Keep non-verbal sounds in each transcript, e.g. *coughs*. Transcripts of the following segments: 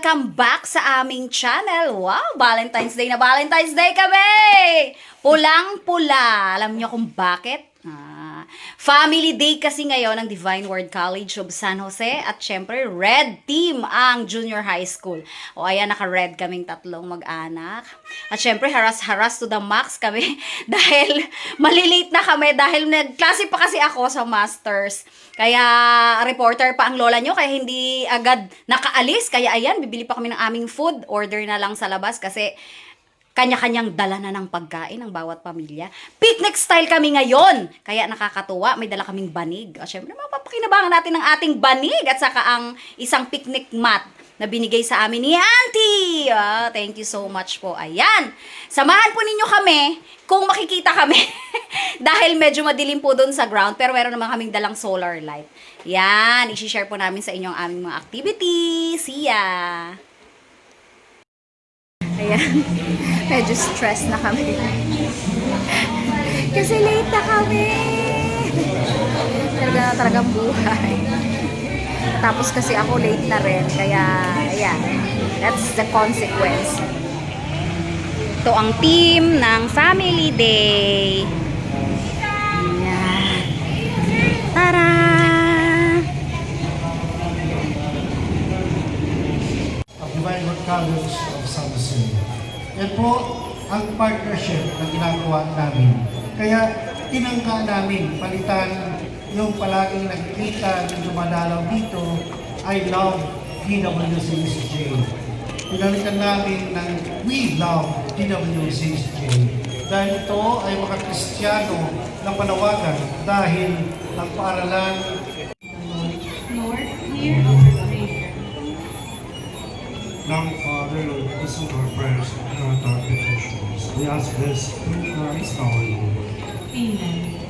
welcome back sa aming channel. Wow, Valentine's Day na Valentine's Day kami! Pulang-pula. Alam niyo kung bakit? Family Day kasi ngayon ng Divine Word College of San Jose at syempre Red Team ang junior high school. O ayan, naka-red kaming tatlong mag-anak. At syempre haras-haras to the max kami *laughs* dahil malilate na kami dahil nagklase pa kasi ako sa masters. Kaya reporter pa ang lola nyo kaya hindi agad nakaalis. Kaya ayan, bibili pa kami ng aming food. Order na lang sa labas kasi kanya-kanyang dala na ng pagkain ng bawat pamilya. Picnic style kami ngayon. Kaya nakakatuwa, may dala kaming banig. O syempre, mapapakinabangan natin ang ating banig at saka ang isang picnic mat na binigay sa amin ni Auntie. Ah, thank you so much po. Ayan. Samahan po ninyo kami kung makikita kami. *laughs* Dahil medyo madilim po doon sa ground, pero meron naman kaming dalang solar light. Yan, isi-share po namin sa inyo ang aming mga activities. See ya! Ayan. *laughs* Medyo stress na kami. *laughs* Kasi late na kami. Talaga na talagang buhay. Tapos kasi ako late na rin. Kaya, ayan. That's the consequence. Ito ang team ng Family Day. Ayan. Tara! of Divine College of Jose. Yan po ang partnership na ginagawa namin. Kaya tinangka namin palitan yung palaging nagkikita ng dumadalaw dito, I love DWCSJ. Pinalitan namin ng We Love DWCSJ. Dahil ito ay mga Kristiyano na panawagan dahil ang paaralan Lord, hear our. Now, Father, Lord, listen to our prayers and our petitions. We ask this through Christ our Lord. Amen.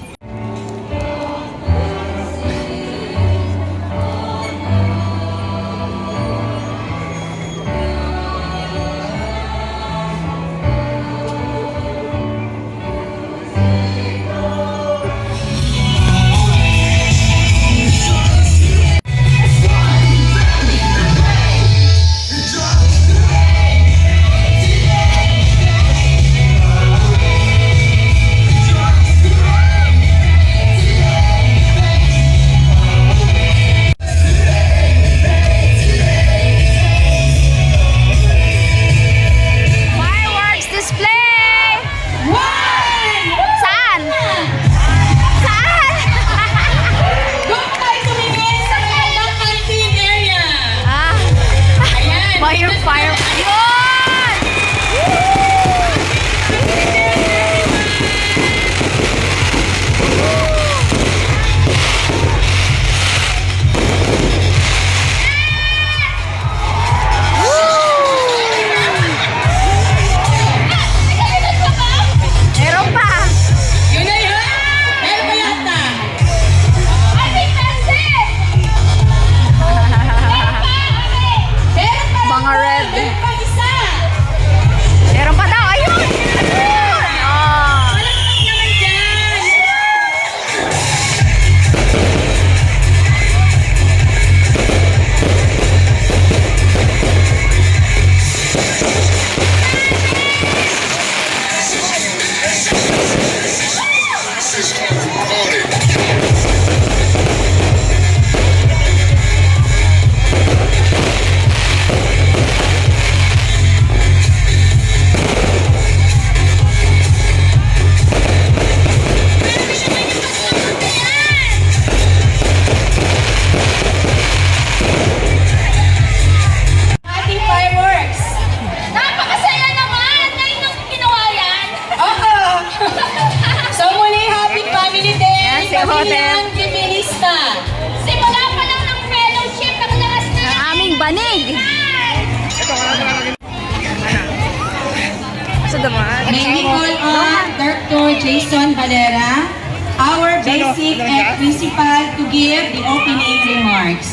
To give the opening remarks.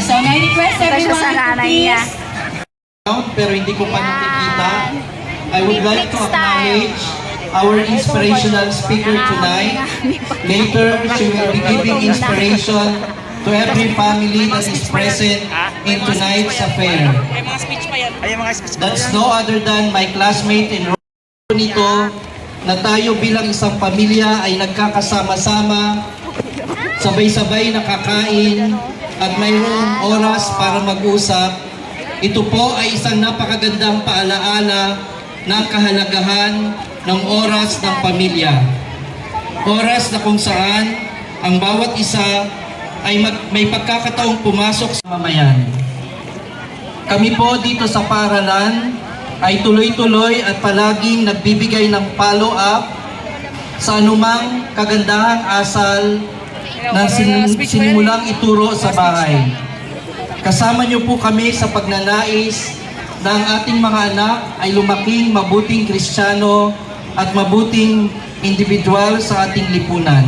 So may request everyone to please pero hindi ko pa nakikita. I would like to acknowledge our inspirational speaker tonight. *laughs* Later, she will be giving inspiration to every family that is present in tonight's affair. That's no other than my classmate in nito na tayo bilang isang pamilya ay nagkakasama-sama, sabay-sabay nakakain at mayroong oras para mag-usap. Ito po ay isang napakagandang paalaala ng kahalagahan ng oras ng pamilya. Oras na kung saan ang bawat isa ay mag- may pagkakataong pumasok sa mamayan. Kami po dito sa paaralan ay tuloy-tuloy at palaging nagbibigay ng follow-up sa anumang kagandahang asal na sin- sinimulang ituro sa bahay. Kasama niyo po kami sa pagnanais na ang ating mga anak ay lumaking mabuting kristyano at mabuting individual sa ating lipunan.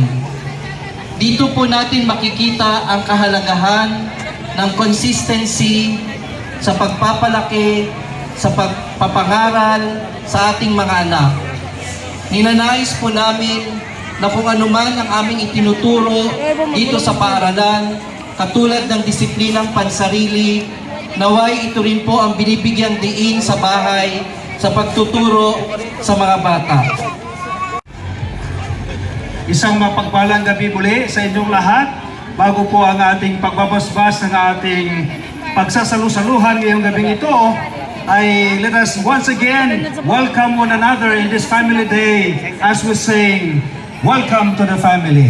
Dito po natin makikita ang kahalagahan ng consistency sa pagpapalaki, sa pagpapangaral sa ating mga anak. Ninanais po namin na kung ano man ang aming itinuturo dito sa paaralan, katulad ng disiplinang pansarili, naway ito rin po ang binibigyang diin sa bahay sa pagtuturo sa mga bata. Isang mapagpalang gabi muli sa inyong lahat. Bago po ang ating pagbabasbas ng ating pagsasalusaluhan ngayong gabing ito, ay let us once again welcome one another in this family day as we sing, Welcome to the Family.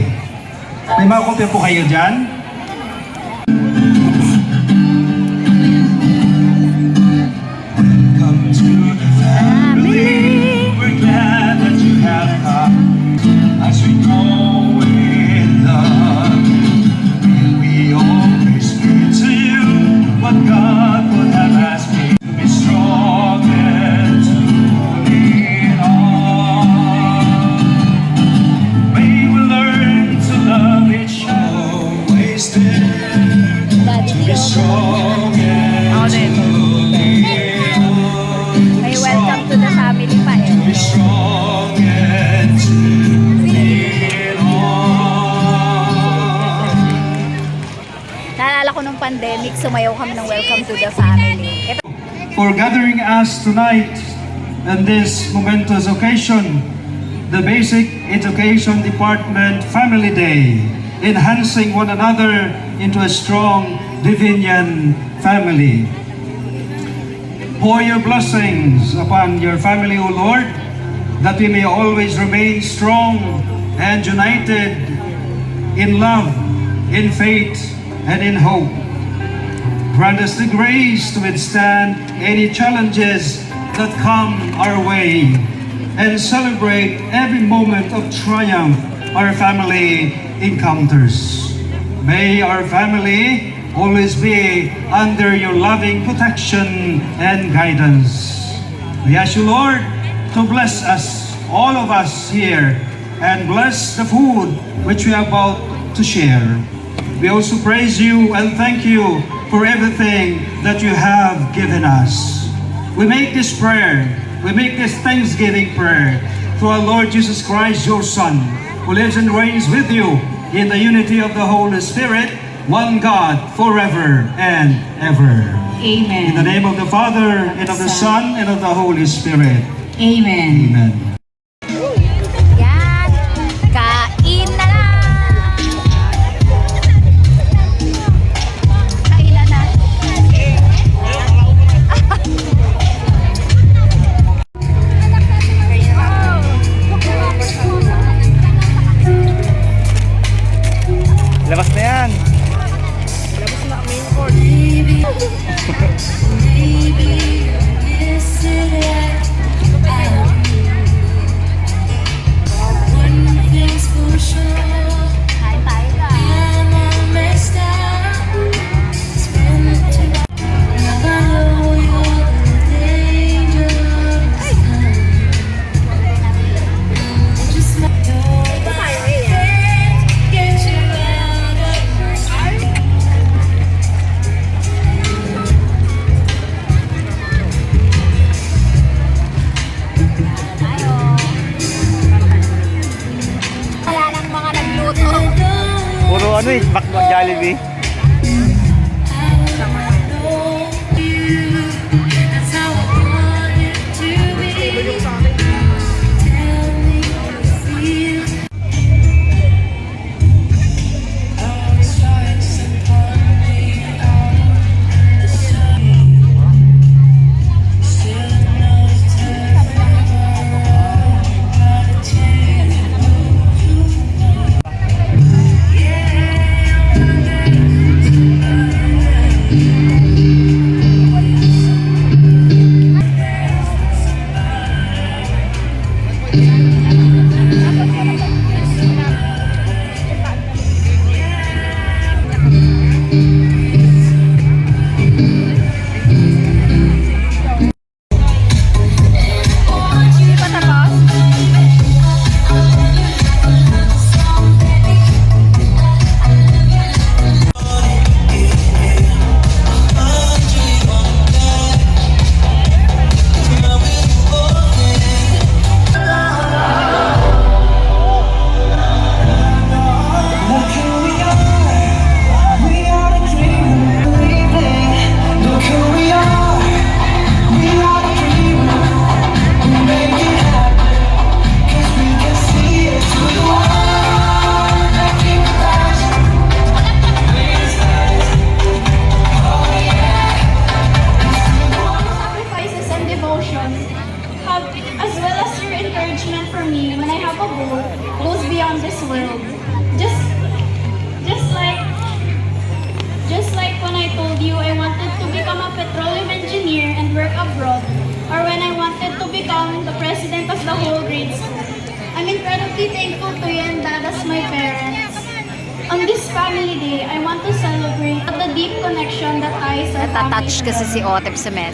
May mga kopya po kayo dyan? Tonight on this momentous occasion, the Basic Education Department Family Day, enhancing one another into a strong Divinian family. Pour your blessings upon your family, O Lord, that we may always remain strong and united in love, in faith, and in hope. Grant us the grace to withstand any challenges that come our way and celebrate every moment of triumph our family encounters. May our family always be under your loving protection and guidance. We ask you, Lord, to bless us, all of us here, and bless the food which we are about to share. We also praise you and thank you for everything that you have given us. We make this prayer, we make this thanksgiving prayer to our Lord Jesus Christ, your Son, who lives and reigns with you in the unity of the Holy Spirit, one God, forever and ever. Amen. In the name of the Father, and of the Son, and of the Holy Spirit. Amen. Amen.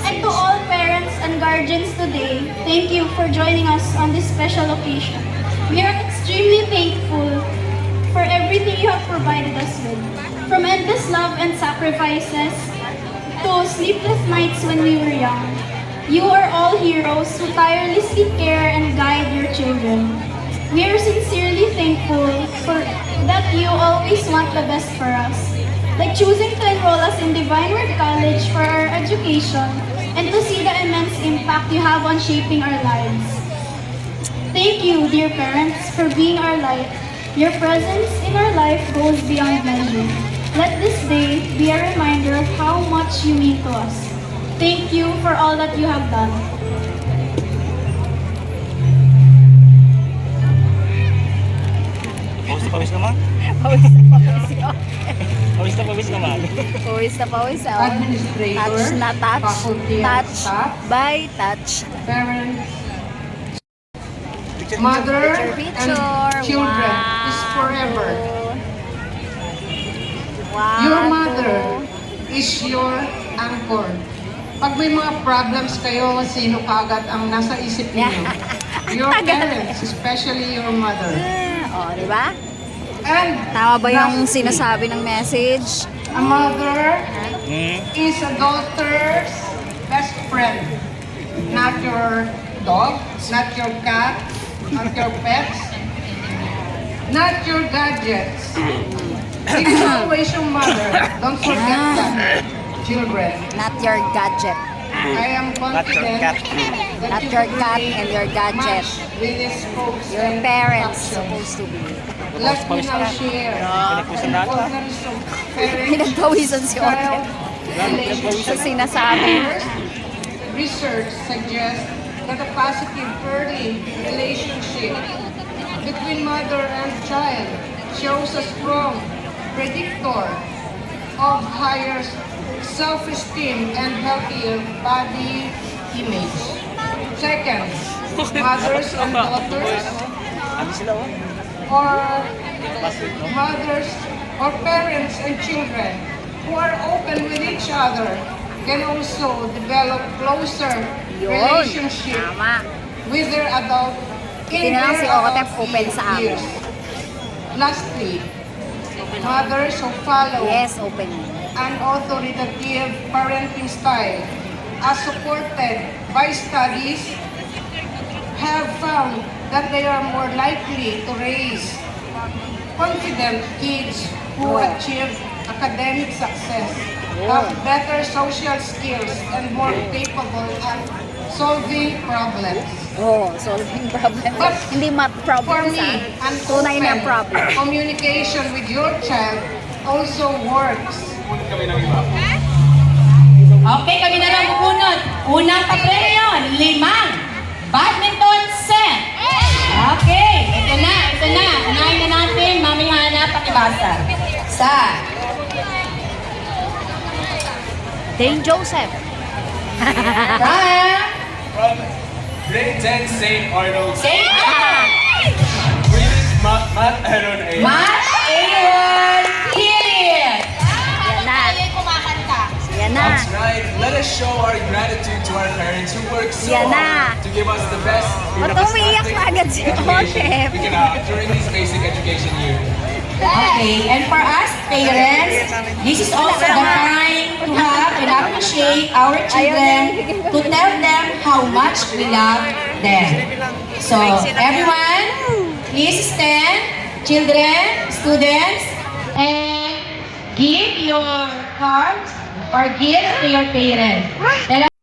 And to all parents and guardians today, thank you for joining us on this special occasion. We are extremely thankful for everything you have provided us with. From endless love and sacrifices to sleepless nights when we were young. You are all heroes who tirelessly care and guide your children. We are sincerely thankful for that you always want the best for us like choosing to enroll us in Divine Word College for our education and to see the immense impact you have on shaping our lives. Thank you, dear parents, for being our light. Your presence in our life goes beyond measure. Let this day be a reminder of how much you mean to us. Thank you for all that you have done. Pawis na pawis naman. Pawis na pawis yun. Pawis na pawis naman. Pawis na pawis oh. Administrator, Touch na touch. Touch by touch. parents, mother, Picture. and children Wow. is forever. Wow. Your mother is your anchor. Pag may mga problems kayo, sino kaagad ang nasa isip niyo? *laughs* Your parents, especially your mother. Oh, di ba? And Tama ba yung sinasabi ng message? A mother Hmm? is a daughter's best friend. Not your dog, not your cat, not your pets, not your gadgets. It is *coughs* always your mother. Don't forget that, children. Not your gadget. I am Not your confident cat. that Not you your will cat be and your gadget. much with Your parents supposed to be. Let me now share *laughs* Pinagpawisan si relationship. Sa sinasabi. Research suggests that a positive early relationship between mother and child shows a strong predictor of higher self-esteem and healthier body image. Second, *laughs* mothers and daughters? Or mothers or parents and children who are open with each other can also develop closer relationship with their adult in si Okotep adult open sa amin. years. Lastly, mothers who follow Yes, open. an authoritative parenting style as supported by studies have found that they are more likely to raise confident kids who achieve academic success, have better social skills, and more capable at solving problems. Oh, solving *laughs* problem. But Hindi math For problems me, ah. an Tunay na open problem. *laughs* communication with your child also works. Okay, kami na lang bumunot. Unang papremyo, limang badminton set. Okay, ito na, ito na. Unahin na natin, mamaya na pakibasa. Sa Dane Joseph. from Grade 10 St. Arnold. St. Arnold, Matt, Matt Aaron A. Matt A1 Period. Yan na. Yan na. That's right. Let us show our gratitude to our parents who work so Yan na. hard to give us the best Ba't umiiyak na agad si Otep? we can have during this basic education year. Okay, and for us parents, this is also the time to have and appreciate our children, to tell them how much we love them. So, everyone, please stand, children, students, and give your cards or gifts to your parents.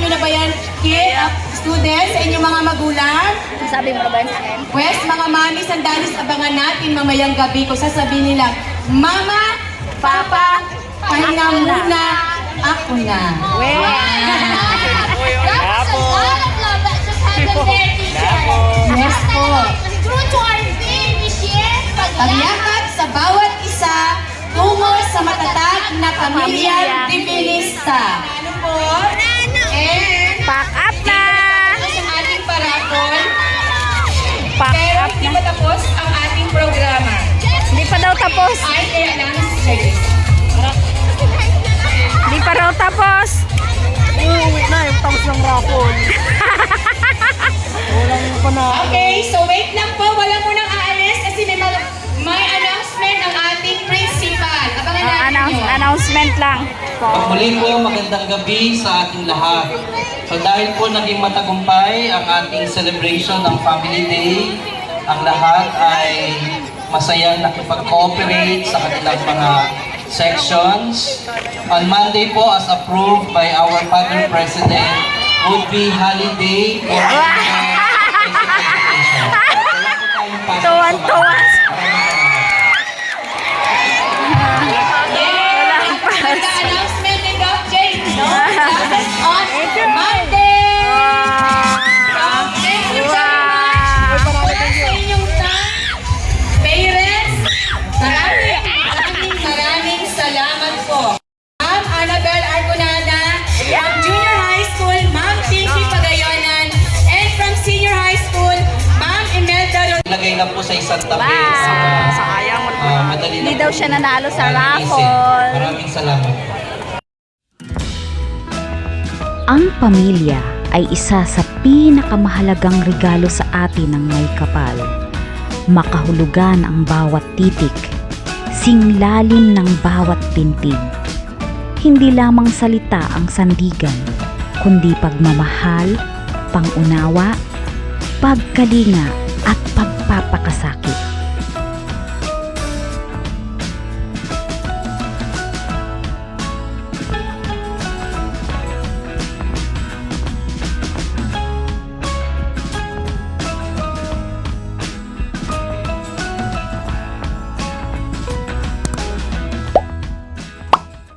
Niyo na ba yan, kid, uh, students, sa inyong mga magulang? Sabi mo na ba sa akin? Pwes, mga mami, sandalis, abangan natin mamayang gabi kung sasabihin nila, Mama, Papa, pahinga muna, ako na. That's a lot of love that just happened there, teacher. Yes po. True to our. Pagyakap sa bawat isa tungo sa matatag na pamilyang divinista. Ano po? Pack up na! ang ating parapol. Pack Pero up hindi na. pa tapos ang ating programa. Hindi pa daw tapos. Ay, kaya lang. Hindi pa raw tapos. Uuwi na yung tapos ng rapon. *laughs* Okay, so wait lang po. Wala munang aalis kasi may, may announcement ng ating principal. Abangan Ah, natin announce, yun. announcement lang. Pagmuli po, magandang gabi sa ating lahat. So dahil po naging matagumpay ang ating celebration ng Family Day, ang lahat ay masayang nakipag-cooperate sa kanilang mga sections. On Monday po, as approved by our Father President, would be holiday for *laughs* our lang po sa isang tabi. Wow. Sayang. ah, madali Hindi na daw siya nanalo sa raffle. Maraming salamat. Ang pamilya ay isa sa pinakamahalagang regalo sa atin ng may kapal. Makahulugan ang bawat titik, singlalim ng bawat tintig. Hindi lamang salita ang sandigan, kundi pagmamahal, pangunawa, pagkalinga at pagpapakasakit.